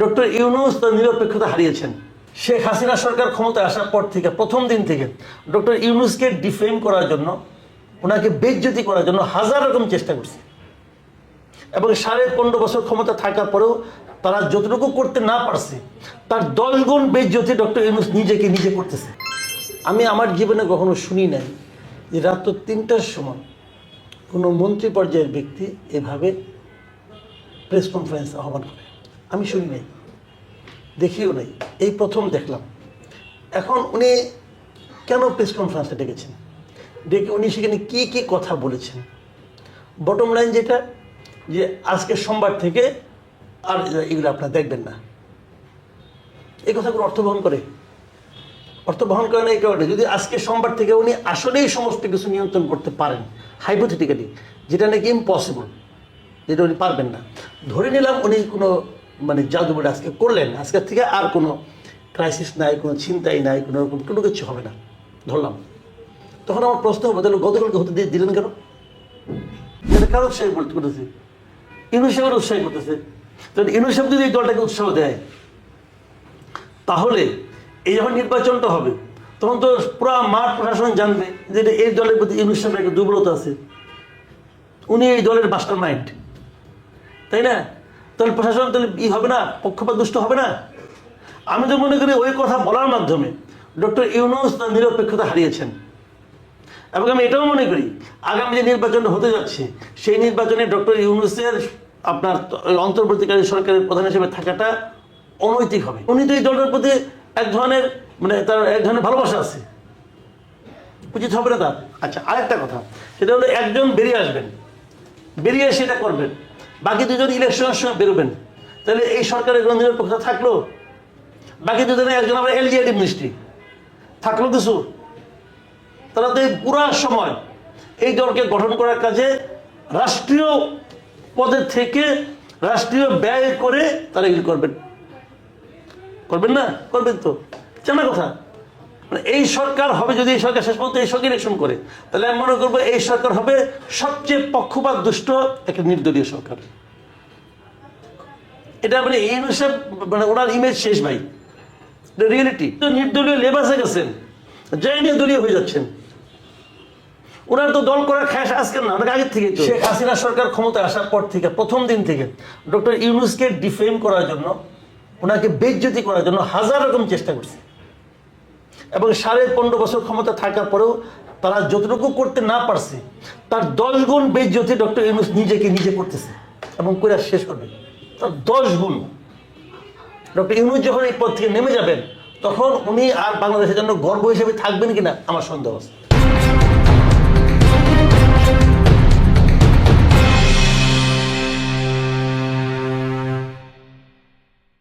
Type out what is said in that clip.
Doctor Yunus তার নিরপেক্ষতা হারিয়েছেন। শেখ হাসিনা সরকার ক্ষমতায় আসার পর থেকে, প্রথম দিন থেকে, ডক্টর ইউনুসকে ডিফেম করার জন্য, ওনাকে বেজ্জতি করার জন্য হাজার রকম চেষ্টা করছে। এবং সাড়ে পনেরো বছর ক্ষমতা থাকার পরেও তারা যতটুকু করতে না পারছে, তার দশ গুণ বেজ্জতি ডক্টর ইউনুস নিজেকে নিজে করতেছে। আমি আমার জীবনে কখনো শুনি নাই যে রাত্র তিনটার সময় কোনো মন্ত্রী পর্যায়ের ব্যক্তি এভাবে প্রেস কনফারেন্স আহ্বান করে। আমি শুনি নাই, দেখিও নাই, এই প্রথম দেখলাম। এখন উনি কেন প্রেস কনফারেন্সে ডেকেছেন? ডেকে উনি সেখানে কী কী কথা বলেছেন? বটম লাইন যেটা, যে আজকে সোমবার থেকে আর এগুলো আপনারা দেখবেন না। এই কথাগুলো অর্থ বহন করে। অর্থ বহন করে না এই কারণে, যদি আজকে সোমবার থেকে উনি আসলেই সমস্ত কিছু নিয়ন্ত্রণ করতে পারেন হাইপোথেটিক্যালি যেটা নাকি ইম্পসিবল যেটা উনি পারবেন না। ধরে নিলাম উনি কোনো মানে জাদু বলে আজকে করলেন আজকের থেকে আর কোনো ক্রাইসিস নাই, কোনো চিন্তাই নাই, কোনো রকম কোনো কিছু হবে না। ধরলাম। তখন আমার প্রশ্ন হবে তাহলে গতকালকে হতে দিয়ে দিলেন কেন? কারও উৎসাহ করতেছে? ইউনুসেফের উৎসাহ করতেছে। তাহলে ইউনুসেফ যদি এই দলটাকে উৎসাহ দেয়, তাহলে এই যখন নির্বাচনটা হবে, তখন তো পুরো মাঠ প্রশাসন জানবে যে এই দলের প্রতি ইউনুসেফের একটা দুর্বলতা আছে। উনি এই দলের মাস্টার মাইন্ড তাই না? তাহলে প্রশাসন, তাহলে ই হবে না, পক্ষপাত দুষ্ট হবে না? আমি তো মনে করি ওই কথা বলার মাধ্যমে ডক্টর ইউনুস তার নিরপেক্ষতা হারিয়েছেন। এবং আমি এটাও মনে করি, আগামী যে নির্বাচন হতে যাচ্ছে, সেই নির্বাচনে ডক্টর ইউনুসের আপনার অন্তর্বর্তীকালীন সরকারের প্রধান হিসেবে থাকাটা অনৈতিক হবে। উনি তো এই দলটার প্রতি এক ধরনের মানে তার এক ধরনের ভালোবাসা আছে। উচিত হবে না তার? আচ্ছা আরেকটা কথা, সেটা হলো একজন বেরিয়ে আসবেন। বেরিয়ে এসে এটা করবেন। বাকি দুজন ইলেকশনের সময় বেরোবেন। তাহলে এই সরকারের কোনো নিরপেক্ষতা থাকল। বাকি দুজনে একজন আবার এলডিআইডি মিনিস্ট্রি থাকল কিছু? তারা তো এই পুরা সময় এই দলকে গঠন করার কাজে রাষ্ট্রীয় পদের থেকে রাষ্ট্রীয় ব্যয় করে তারা এগুলি করবেন? করবেন না? করবেন তো। জানা কথা। মানে এই সরকার হবে যদি এই সরকার শেষ পর্যন্ত এই সরকার ইলেকশন করে, তাহলে আমি মনে করব এই সরকার হবে সবচেয়ে পক্ষপাত দুষ্ট একটা নির্দলীয় সরকার। এটা মানে এই অনুসারে মানে ওনার ইমেজ শেষ ভাই। রিয়েলিটি তো নির্দলীয় লেবাসে গেছেন জয় নির্দলীয় হয়ে যাচ্ছেন, ওনার তো দল করার খ্যাস আজকে না, অনেক আগের থেকে শেখ হাসিনা সরকার ক্ষমতায় আসার পর থেকে, প্রথম দিন থেকে, ডক্টর ইউনুসকে ডিফেম করার জন্য, ওনাকে বেজ্জতি করার জন্য হাজার রকম চেষ্টা করছে। এবং সাড়ে পনেরো বছর ক্ষমতা থাকার পরেও তারা যতটুকু করতে না পারছে, তার দশ গুণ বেজ্জতি ডক্টর ইউনুস নিজেকে নিজে করতেছে এবং করে শেষ করবে। তার দশ গুণ। ডক্টর ইউনুস যখন এই পদ থেকে নেমে যাবেন, তখন উনি আর বাংলাদেশের জন্য গর্ব হিসেবে থাকবেন কিনা আমার সন্দেহ আছে।